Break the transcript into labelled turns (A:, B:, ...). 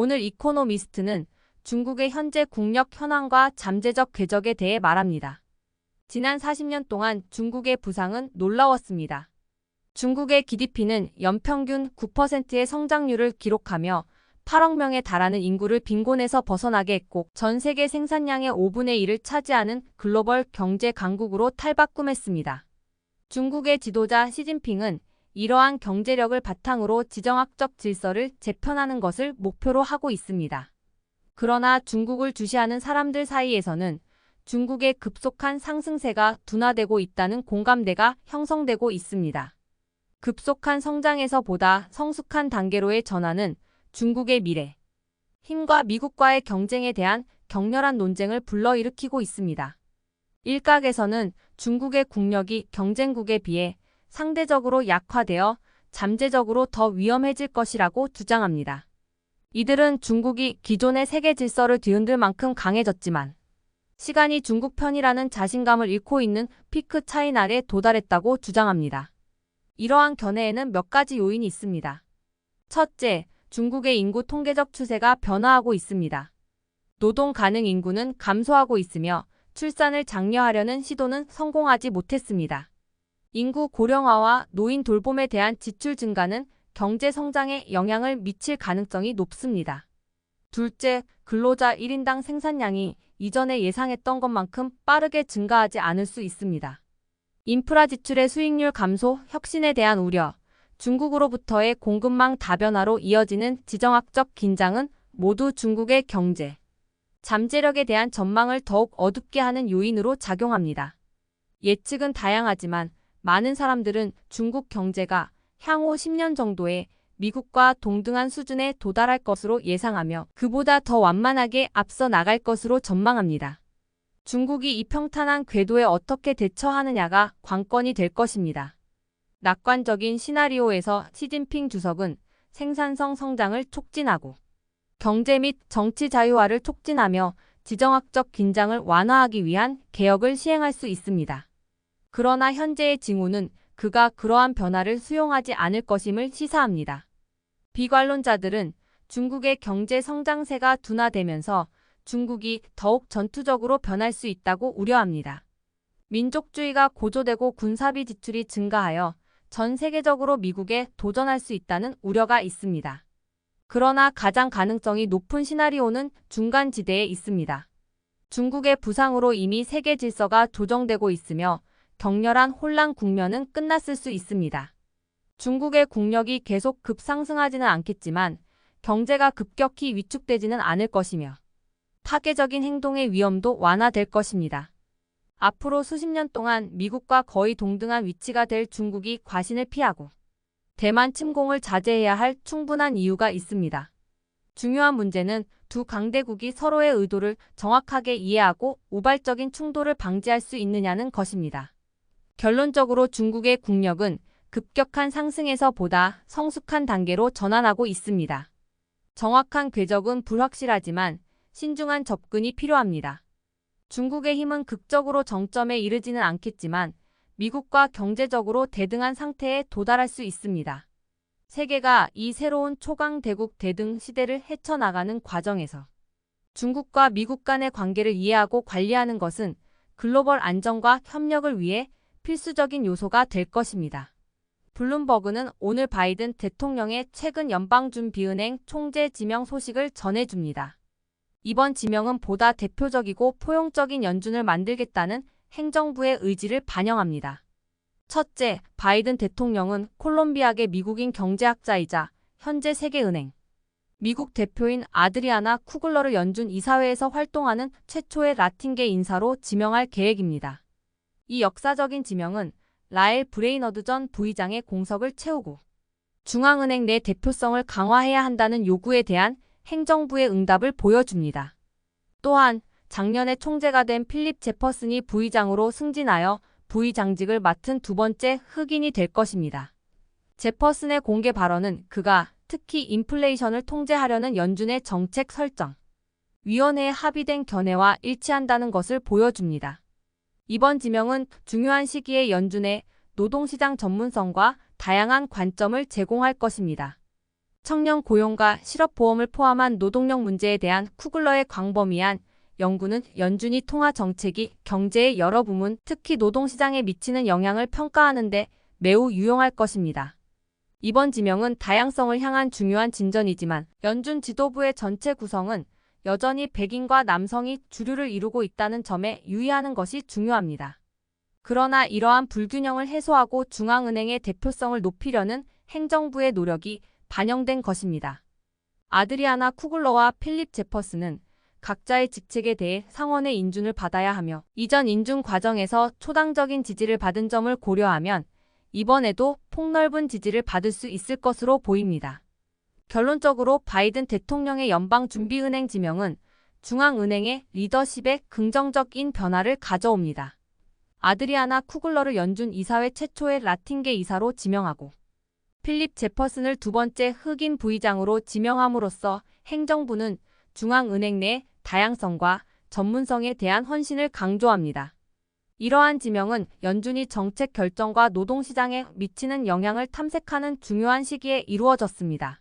A: 오늘 이코노미스트는 중국의 현재 국력 현황과 잠재적 궤적에 대해 말합니다. 지난 40년 동안 중국의 부상은 놀라웠습니다. 중국의 GDP는 연평균 9%의 성장률을 기록하며 8억 명에 달하는 인구를 빈곤에서 벗어나게 했고 전 세계 생산량의 5분의 1을 차지하는 글로벌 경제 강국으로 탈바꿈했습니다. 중국의 지도자 시진핑은 이러한 경제력을 바탕으로 지정학적 질서를 재편하는 것을 목표로 하고 있습니다. 그러나 중국을 주시하는 사람들 사이에서는 중국의 급속한 상승세가 둔화되고 있다는 공감대가 형성되고 있습니다. 급속한 성장에서 보다 성숙한 단계로의 전환은 중국의 미래, 힘과 미국과의 경쟁에 대한 격렬한 논쟁을 불러일으키고 있습니다. 일각에서는 중국의 국력이 경쟁국에 비해 상대적으로 약화되어 잠재적으로 더 위험해질 것이라고 주장합니다. 이들은 중국이 기존의 세계 질서를 뒤흔들 만큼 강해졌지만 시간이 중국 편이라는 자신감을 잃고 있는 피크 차이날에 도달했다고 주장합니다. 이러한 견해에는 몇 가지 요인이 있습니다. 첫째, 중국의 인구 통계적 추세가 변화하고 있습니다. 노동 가능 인구는 감소하고 있으며 출산을 장려하려는 시도는 성공하지 못했습니다. 인구 고령화와 노인 돌봄에 대한 지출 증가는 경제 성장에 영향을 미칠 가능성이 높습니다. 둘째, 근로자 1인당 생산량이 이전에 예상했던 것만큼 빠르게 증가하지 않을 수 있습니다. 인프라 지출의 수익률 감소, 혁신에 대한 우려, 중국으로부터의 공급망 다변화로 이어지는 지정학적 긴장은 모두 중국의 경제, 잠재력에 대한 전망을 더욱 어둡게 하는 요인으로 작용합니다. 예측은 다양하지만 많은 사람들은 중국 경제가 향후 10년 정도에 미국과 동등한 수준에 도달할 것으로 예상하며 그보다 더 완만하게 앞서 나갈 것으로 전망합니다. 중국이 이 평탄한 궤도에 어떻게 대처하느냐가 관건이 될 것입니다. 낙관적인 시나리오에서 시진핑 주석은 생산성 성장을 촉진하고 경제 및 정치 자유화를 촉진하며 지정학적 긴장을 완화하기 위한 개혁을 시행할 수 있습니다. 그러나 현재의 징후는 그가 그러한 변화를 수용하지 않을 것임을 시사합니다. 비관론자들은 중국의 경제 성장세가 둔화되면서 중국이 더욱 전투적으로 변할 수 있다고 우려합니다. 민족주의가 고조되고 군사비 지출이 증가하여 전 세계적으로 미국에 도전할 수 있다는 우려가 있습니다. 그러나 가장 가능성이 높은 시나리오는 중간 지대에 있습니다. 중국의 부상으로 이미 세계 질서가 조정되고 있으며 격렬한 혼란 국면은 끝났을 수 있습니다. 중국의 국력이 계속 급상승하지는 않겠지만 경제가 급격히 위축되지는 않을 것이며 파괴적인 행동의 위험도 완화될 것입니다. 앞으로 수십 년 동안 미국과 거의 동등한 위치가 될 중국이 과신을 피하고 대만 침공을 자제해야 할 충분한 이유가 있습니다. 중요한 문제는 두 강대국이 서로의 의도를 정확하게 이해하고 우발적인 충돌을 방지할 수 있느냐는 것입니다. 결론적으로 중국의 국력은 급격한 상승에서 보다 성숙한 단계로 전환하고 있습니다. 정확한 궤적은 불확실하지만 신중한 접근이 필요합니다. 중국의 힘은 극적으로 정점에 이르지는 않겠지만 미국과 경제적으로 대등한 상태에 도달할 수 있습니다. 세계가 이 새로운 초강 대국 대등 시대를 헤쳐나가는 과정에서 중국과 미국 간의 관계를 이해하고 관리하는 것은 글로벌 안정과 협력을 위해 필수적인 요소가 될 것입니다. 블룸버그는 오늘 바이든 대통령의 최근 연방준비은행 총재 지명 소식을 전해줍니다. 이번 지명은 보다 대표적이고 포용적인 연준을 만들겠다는 행정부의 의지를 반영합니다. 첫째, 바이든 대통령은 콜롬비아계 미국인 경제학자이자 현재 세계은행 미국 대표인 아드리아나 쿠글러를 연준 이사회에서 활동하는 최초의 라틴계 인사로 지명할 계획입니다. 이 역사적인 지명은 라엘 브레이너드 전 부의장의 공석을 채우고 중앙은행 내 대표성을 강화해야 한다는 요구에 대한 행정부의 응답을 보여줍니다. 또한 작년에 총재가 된 필립 제퍼슨이 부의장으로 승진하여 부의장직을 맡은 두 번째 흑인이 될 것입니다. 제퍼슨의 공개 발언은 그가 특히 인플레이션을 통제하려는 연준의 정책 설정, 위원회에 합의된 견해와 일치한다는 것을 보여줍니다. 이번 지명은 중요한 시기에 연준의 노동시장 전문성과 다양한 관점을 제공할 것입니다. 청년 고용과 실업보험을 포함한 노동력 문제에 대한 쿠글러의 광범위한 연구는 연준이 통화 정책이 경제의 여러 부문, 특히 노동시장에 미치는 영향을 평가하는 데 매우 유용할 것입니다. 이번 지명은 다양성을 향한 중요한 진전이지만 연준 지도부의 전체 구성은 여전히 백인과 남성이 주류를 이루고 있다는 점에 유의하는 것이 중요합니다. 그러나 이러한 불균형을 해소하고 중앙은행의 대표성을 높이려는 행정부의 노력이 반영된 것입니다. 아드리아나 쿠글러와 필립 제퍼스는 각자의 직책에 대해 상원의 인준을 받아야 하며 이전 인준 과정에서 초당적인 지지를 받은 점을 고려하면 이번에도 폭넓은 지지를 받을 수 있을 것으로 보입니다. 결론적으로 바이든 대통령의 연방준비은행 지명은 중앙은행의 리더십에 긍정적인 변화를 가져옵니다. 아드리아나 쿠글러를 연준 이사회 최초의 라틴계 이사로 지명하고 필립 제퍼슨을 두 번째 흑인 부의장으로 지명함으로써 행정부는 중앙은행 내 다양성과 전문성에 대한 헌신을 강조합니다. 이러한 지명은 연준이 정책 결정과 노동시장에 미치는 영향을 탐색하는 중요한 시기에 이루어졌습니다.